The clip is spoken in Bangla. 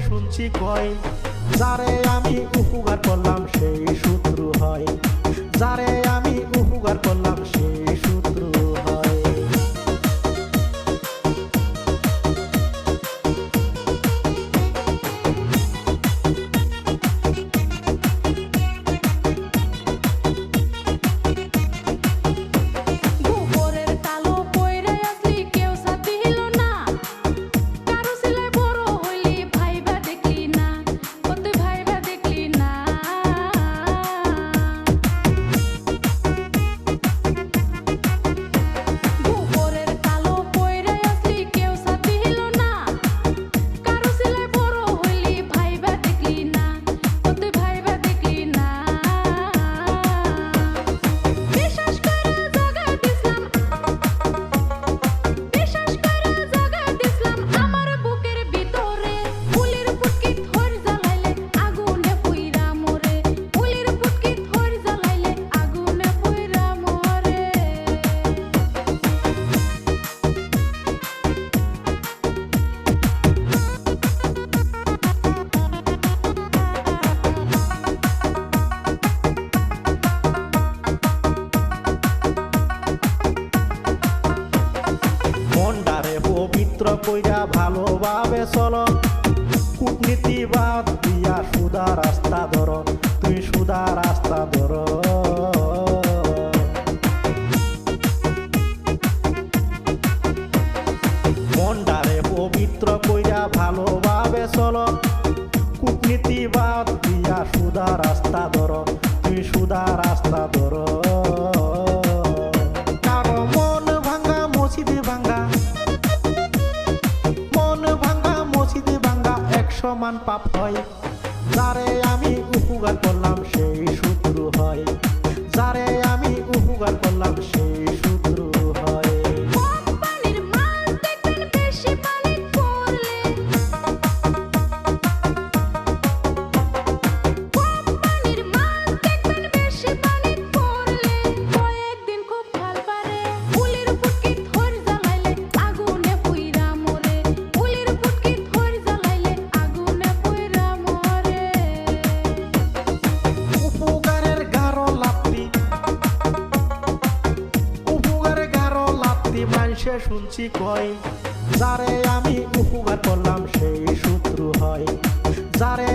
শুনছি কয়। যারে আমি উপকার করলাম ভালোভাবে চলো। কূটনীতিবাদ দিয়া সুদা রাস্তা ধরো, তুই সুদা রাস্তা ধরো। মনটারে পবিত্র কইরা ভালোভাবে চলো। কূটনীতি দিয়া সুদা রাস্তা ধরো তুমি সুদা রাস্তা ধরো। সমান পাপ হয়। তারে আমি উপকার করলাম সে পৃথিবী মানুষে শুনছি কয় যারে আমি উপকার করলাম সেই শত্রু হয়। যারে